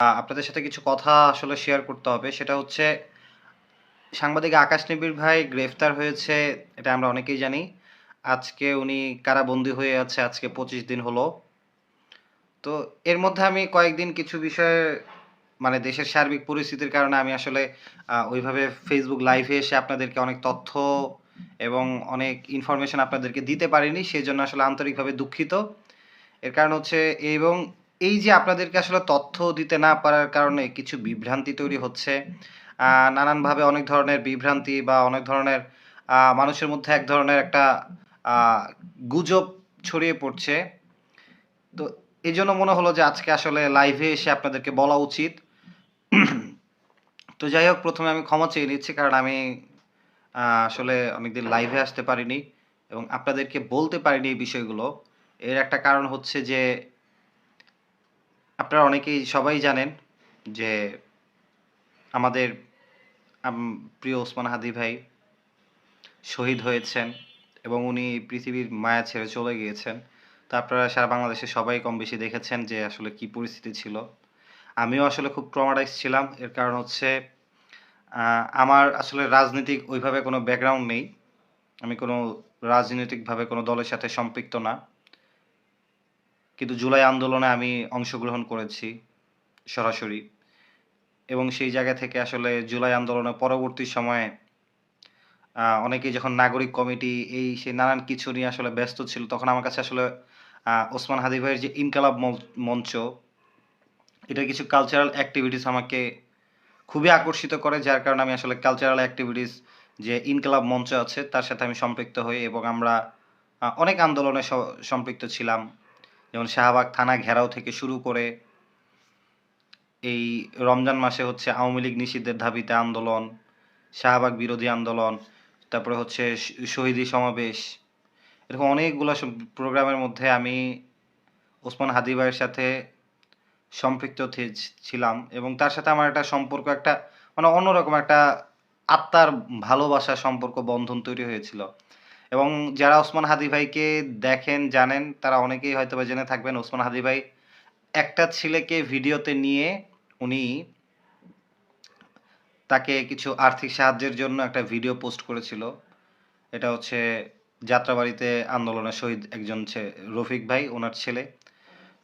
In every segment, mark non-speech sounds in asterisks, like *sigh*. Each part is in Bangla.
আপনাদের সাথে কিছু কথা আসলে শেয়ার করতে হবে। সেটা হচ্ছে, সাংবাদিক আকাশ নিবিড় ভাই গ্রেফতার হয়েছে, এটা আমরা অনেকেই জানি। আজকে উনি কারাবন্দী হয়ে আছে, আজকে ২৫ দিন হলো। তো এর মধ্যে আমি কয়েকদিন কিছু বিষয়ে মানে দেশের সার্বিক পরিস্থিতির কারণে আমি আসলে ওইভাবে ফেসবুক লাইভে এসে আপনাদেরকে অনেক তথ্য এবং অনেক ইনফরমেশন আপনাদেরকে দিতে পারিনি। সেজন্য আসলে আন্তরিকভাবে দুঃখিত। এর কারণ হচ্ছে, এবং এই যে আপনাদেরকে আসলে তথ্য দিতে না পারার কারণে কিছু বিভ্রান্তি তৈরি হচ্ছে। নানানভাবে অনেক ধরনের বিভ্রান্তি বা অনেক ধরনের মানুষের মধ্যে এক ধরনের একটা গুজব ছড়িয়ে পড়ছে। তো এই জন্য মনে হলো যে আজকে আসলে লাইভে এসে আপনাদেরকে বলা উচিত। তো যাই হোক, প্রথমে আমি ক্ষমা চেয়ে নিচ্ছি। কারণ আমি আসলে অনেকদিন লাইভে আসতে পারিনি এবং আপনাদেরকে বলতে পারিনি এই বিষয়গুলো। এর একটা কারণ হচ্ছে যে আপনারা অনেকেই সবাই জানেন যে আমাদের প্রিয় ওসমান হাদি ভাই শহীদ হয়েছেন এবং উনি পৃথিবীর মায়া ছেড়ে চলে গিয়েছেন। তো আপনারা সারা বাংলাদেশে সবাই কম বেশি দেখেছেন যে আসলে কি পরিস্থিতি ছিল। আমিও আসলে খুব ট্রমাটাইজড ছিলাম। এর কারণ হচ্ছে আমার আসলে রাজনৈতিক ওইভাবে কোনো ব্যাকগ্রাউন্ড নেই। আমি কোনো রাজনৈতিকভাবে কোনো দলের সাথে সম্পৃক্ত না। কিন্তু জুলাই আন্দোলনে আমি অংশগ্রহণ করেছি, সরাসরি। এবং সেই জায়গা থেকে আসলে জুলাই আন্দোলনের পরবর্তী সময়ে আ অনেকেই যখন নাগরিক কমিটি এই সেই নানান কিছু নিয়ে আসলে ব্যস্ত ছিল, তখন আমার কাছে আসলে ওসমান হাদি ভাইয়ের যে ইনকালাব মঞ্চ, এটার কিছু কালচারাল অ্যাক্টিভিটিস আমাকে খুবই আকর্ষিত করে। যার কারণে আমি আসলে কালচারাল অ্যাক্টিভিটিস যে ইনকালাব মঞ্চ আছে, তার সাথে আমি সম্পৃক্ত হই এবং আমরা অনেক আন্দোলনে সম্পৃক্ত ছিলাম। যেমন শাহবাগ থানা ঘেরাও থেকে শুরু করে এই রমজান মাসে হচ্ছে আওয়ামী লীগ নিষিদ্ধের দাবিতে আন্দোলন, শাহবাগ বিরোধী আন্দোলন, তারপরে হচ্ছে শহীদী সমাবেশ। এরকম অনেকগুলো প্রোগ্রামের মধ্যে আমি ওসমান হাদি ভাইয়ের সাথে সম্পৃক্ত ছিলাম এবং তার সাথে আমার একটা সম্পর্ক একটা মানে অন্যরকম একটা আত্মার ভালোবাসার সম্পর্ক বন্ধন তৈরি হয়েছিল। এবং যারা ওসমান হাদি ভাইকে দেখেন, জানেন তারা অনেকেই হয়তো বা জেনে থাকবেন ওসমান হাদি ভাই একটা ছেলেকে ভিডিওতে নিয়ে উনি তাকে কিছু আর্থিক সাহায্যের জন্য একটা ভিডিও পোস্ট করেছিল। এটা হচ্ছে যাত্রাবাড়িতে আন্দোলনের শহীদ একজন রফিক ভাই ওনার ছেলে।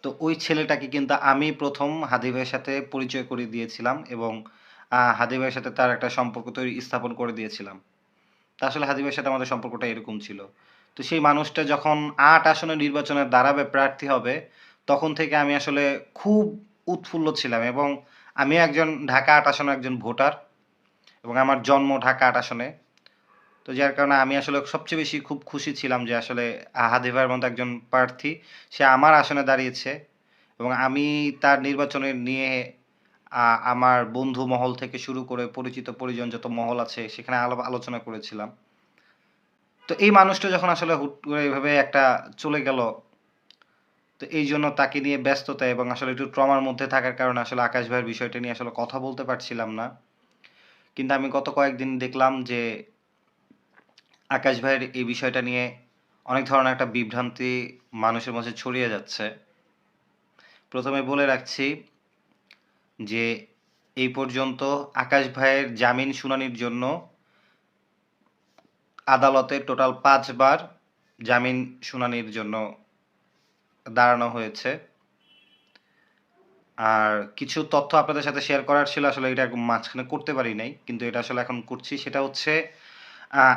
তো ওই ছেলেটাকে কিন্তু আমি প্রথম হাদি ভাইয়ের সাথে পরিচয় করিয়ে দিয়েছিলাম এবং হাদি ভাইয়ের সাথে তার একটা সম্পর্ক তৈরি স্থাপন করে দিয়েছিলাম। তো আসলে ভাইয়ের সাথে আমাদের সম্পর্কটা এরকম ছিল। তো সেই মানুষটা যখন আট আসনে নির্বাচনে দাঁড়াবে, প্রার্থী হবে তখন থেকে আমি আসলে খুব উৎফুল্ল ছিলাম এবং আমিও একজন ঢাকা ৮ আসনের একজন ভোটার এবং আমার জন্ম ঢাকা আট আসনে। তো যার কারণে আমি আসলে সবচেয়ে বেশি খুব খুশি ছিলাম যে আসলে আ হাদি ভাইয়ের মতো একজন প্রার্থী সে আমার আসনে দাঁড়িয়েছে এবং আমি তার নির্বাচনে নিয়ে আমার বন্ধু মহল থেকে শুরু করে পরিচিত পরিজন যত মহল আছে, সেখানে আলোচনা করেছিলাম। তো এই মানুষটা যখন আসলে হুট করে এভাবে একটা চলে গেল, তো এই জন্য তাকে নিয়ে ব্যস্ততা এবং আসলে একটু ট্রমার মধ্যে থাকার কারণে আসলে আকাশ ভাইয়ের বিষয়টা নিয়ে আসলে কথা বলতে পারছিলাম না। কিন্তু আমি গত কয়েকদিন দেখলাম যে, আকাশ ভাইয়ের এই বিষয়টা নিয়ে অনেক ধরনের একটা বিভ্রান্তি মানুষের মাঝে ছড়িয়ে যাচ্ছে। প্রথমে বলে রাখছি যে এই পর্যন্ত আকাশ ভাইয়ের জামিন শুনানির জন্য আদালতে টোটাল পাঁচবার জামিন শুনানির জন্য দাঁড়ানো হয়েছে। আর কিছু তথ্য আপনাদের সাথে শেয়ার করার ছিল, আসলে এটা মাঝখানে করতে পারি নাই। কিন্তু এটা আসলে এখন করছি। সেটা হচ্ছে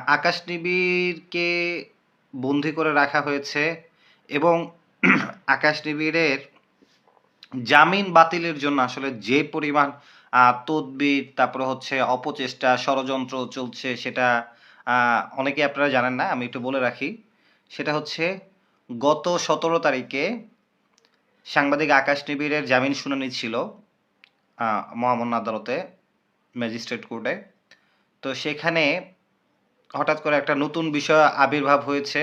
আকাশ নিবিড়কে বন্দি করে রাখা হয়েছে এবং *clears throat* আকাশ নিবিড়ের জামিন বাতিলের জন্য আসলে যে পরিমাণ তদবির তারপরে হচ্ছে অপচেষ্টা, ষড়যন্ত্র চলছে সেটা অনেকে আপনারা জানেন না। আমি একটু বলে রাখি। সেটা হচ্ছে গত ১৭ তারিখে সাংবাদিক আকাশ নিবিড়ের জামিন শুনানি ছিল মহামান্য আদালতে, ম্যাজিস্ট্রেট কোর্টে। তো সেখানে হঠাৎ করে একটা নতুন বিষয় আবির্ভাব হয়েছে।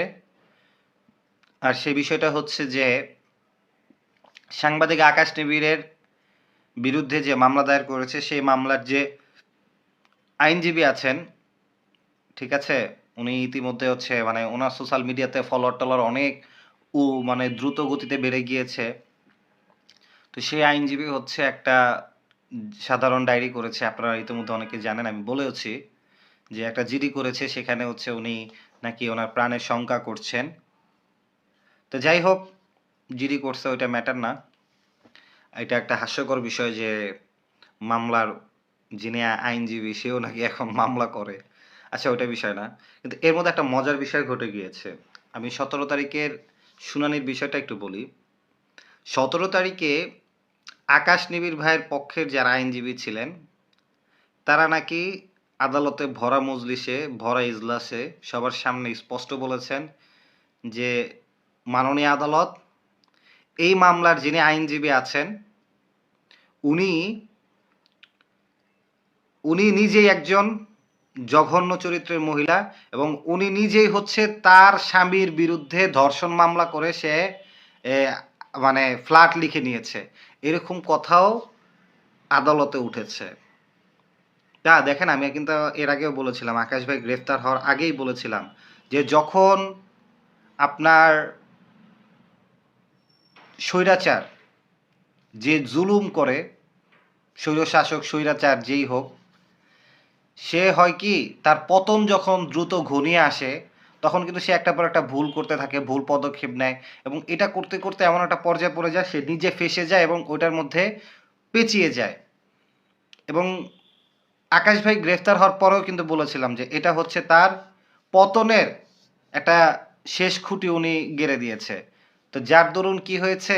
আর সেই বিষয়টা হচ্ছে যে সাংবাদিক আকাশ নিবিড়ের বিরুদ্ধে যে মামলা দায়ের করেছে সেই মামলার যে আইনজীবী আছেন, ঠিক আছে? উনি ইতিমধ্যে হচ্ছে মানে ওনার সোশ্যাল মিডিয়াতে ফলোয়ার টলার অনেক উ মানে দ্রুত গতিতে বেড়ে গিয়েছে। তো সেই আইনজীবী হচ্ছে একটা সাধারণ ডায়েরি করেছে আপনারা ইতিমধ্যে অনেকে জানেন আমি বলেওছি যে একটা জিডি করেছে সেখানে হচ্ছে উনি নাকি ওনার প্রাণের শঙ্কা করছেন তো যাই হোক জিডি করছে ওইটা ম্যাটার না। এটা একটা হাস্যকর বিষয় যে মামলার যিনি আইনজীবী, সেও নাকি এখন মামলা করে। আচ্ছা ওইটা বিষয় না। কিন্তু এর মধ্যে একটা মজার বিষয় ঘটে গিয়েছে। আমি সতেরো তারিখের শুনানির বিষয়টা একটু বলি। সতেরো তারিখে আকাশ নিবিড় ভাইয়ের পক্ষের যারা আইনজীবী ছিলেন, তারা নাকি আদালতে ভরা মজলিসে, ভরা ইজলাসে সবার সামনে স্পষ্ট বলেছেন যে মাননীয় আদালত এই মামলার যিনি আইনজীবী আছেন, উনি উনি নিজেই একজন জঘন্য চরিত্রের মহিলা এবং উনি নিজেই হচ্ছে তার স্বামীর বিরুদ্ধে ধর্ষণ মামলা করে সে মানে ফ্ল্যাট লিখে নিয়েছে। এরকম কথাও আদালতে উঠেছে। তা দেখেন, আমি কিন্তু এর আগেও বলেছিলাম, আকাশ ভাই গ্রেফতার হওয়ার আগেই বলেছিলাম যে যখন আপনার স্বৈরাচার, যে জুলুম করে, স্বৈরশাসক, স্বৈরাচার যেই হোক, সে হয় কি, তার পতন যখন দ্রুত ঘনিয়ে আসে, তখন কিন্তু সে একটা পর একটা ভুল করতে থাকে, ভুল পদক্ষেপ নেয় এবং এটা করতে করতে এমন একটা পর্যায়ে পড়ে যায়, সে নিজে ফেসে যায় এবং ওইটার মধ্যে পেঁচিয়ে যায়। এবং আকাশ ভাই গ্রেফতার হওয়ার পরেও কিন্তু বলেছিলাম যে এটা হচ্ছে তার পতনের একটা শেষ খুঁটি উনি গেড়ে দিয়েছে। তো যার দরুন কি হয়েছে?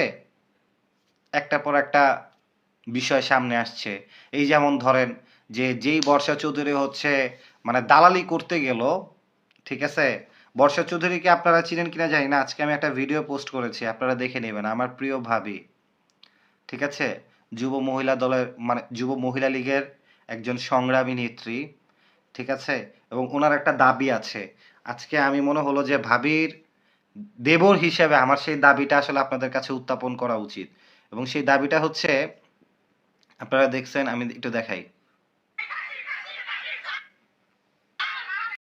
একটা পর একটা বিষয় সামনে আসছে। এই যেমন ধরেন যে, যেই বর্ষা চৌধুরী হচ্ছে মানে দালালি করতে গেল, ঠিক আছে? বর্ষা চৌধুরীকে আপনারা চিনেন কিনা জানি না। আজকে আমি একটা ভিডিও পোস্ট করেছি, আপনারা দেখে নেবেন। আমার প্রিয় ভাবি, ঠিক আছে? যুব মহিলা দলের মানে যুব মহিলা লীগের একজন সংগ্রামী নেত্রী, ঠিক আছে? এবং ওনার একটা দাবি আছে। আজকে আমি মনে হলো যে, ভাবির দেবর হিসেবে আমার সেই দাবিটা আসলে আপনাদের কাছে উত্থাপন করা উচিত। এবং সেই দাবিটা হচ্ছে, আপনারা দেখছেন, আমি একটু দেখাই।